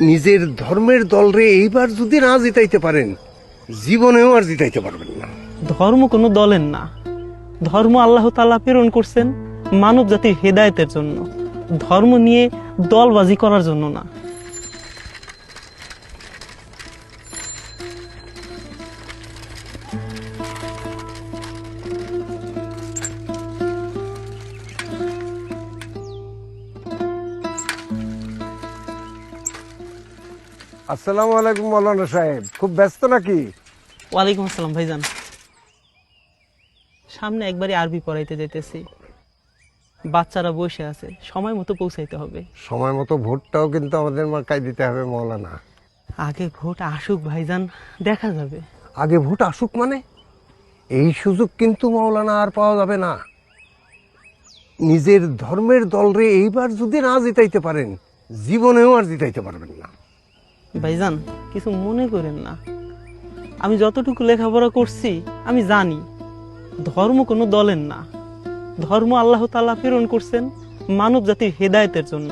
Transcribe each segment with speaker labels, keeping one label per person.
Speaker 1: নিজের ধর্মের দলরে এইবার যদি না জিতাইতে পারেন, জীবনেও আর জিতাইতে পারবেন না।
Speaker 2: ধর্ম কোনো দলের না। ধর্ম আল্লাহ তালা প্রেরণ করছেন মানব জাতির হেদায়তের জন্য। ধর্ম নিয়ে দলবাজি করার জন্য না।
Speaker 1: আসসালামু আলাইকুম মৌলানা সাহেব। খুব ব্যস্ত নাকি?
Speaker 2: ওয়ালাইকুম আসসালাম ভাইজান। সামনে একবারই আরবি পড়াইতে যাইতেছি। বাচ্চারা বসে আছে সময় মতো পৌঁছাইতে হবে।
Speaker 1: সময় মতো ভোটটাও কিন্তু আমাদের মার্কায় দিতে হবে মৌলানা।
Speaker 2: আগে ভোট আসুক ভাইজান দেখা যাবে।
Speaker 1: আগে ভোট আসুক মানে? এই সুযোগ কিন্তু মৌলানা আর পাওয়া যাবে না। নিজের ধর্মের দলরে এইবার যদি না জিতাইতে পারেন জীবনেও আর জিতাইতে পারবেন না।
Speaker 2: ভাইজান কিছু মনে করেন না। আমি যতটুকু লেখাপড়া করছি আমি জানি ধর্ম কোনো দলের না। ধর্ম আল্লাহ তাআলা প্রেরণ করছেন মানব জাতির হেদায়েতের জন্য।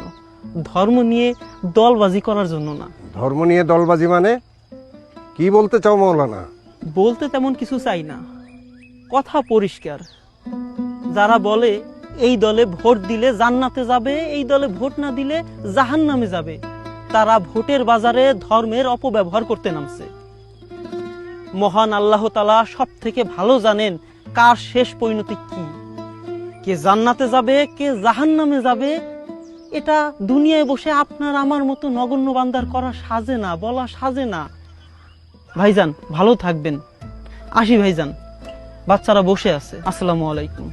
Speaker 2: ধর্ম নিয়ে দলবাজি করার জন্য না।
Speaker 1: ধর্ম নিয়ে দলবাজি মানে? কি বলতে চাও মৌলানা?
Speaker 2: বলতে তেমন কিছু চাই না। কথা পরিষ্কার। যারা বলে এই দলে ভোট দিলে জান্নাতে যাবে এই দলে ভোট না দিলে জাহান্নামে যাবে। তারা ভোটের বাজারে ধর্মের অপব্যবহার করতে নামছে। মহান আল্লাহ তালা সব থেকে ভালো জানেন কার শেষ পরিণতি কি। কে জান্নাতে যাবে, কে জাহান্নামে যাবে, এটা দুনিয়ায় বসে আপনার আমার মতো নগণ্য বান্দার করা সাজে না, বলা সাজে না। ভাইজান, ভালো থাকবেন। আসি ভাইজান, বাচ্চারা বসে আছে। আসসালামু আলাইকুম।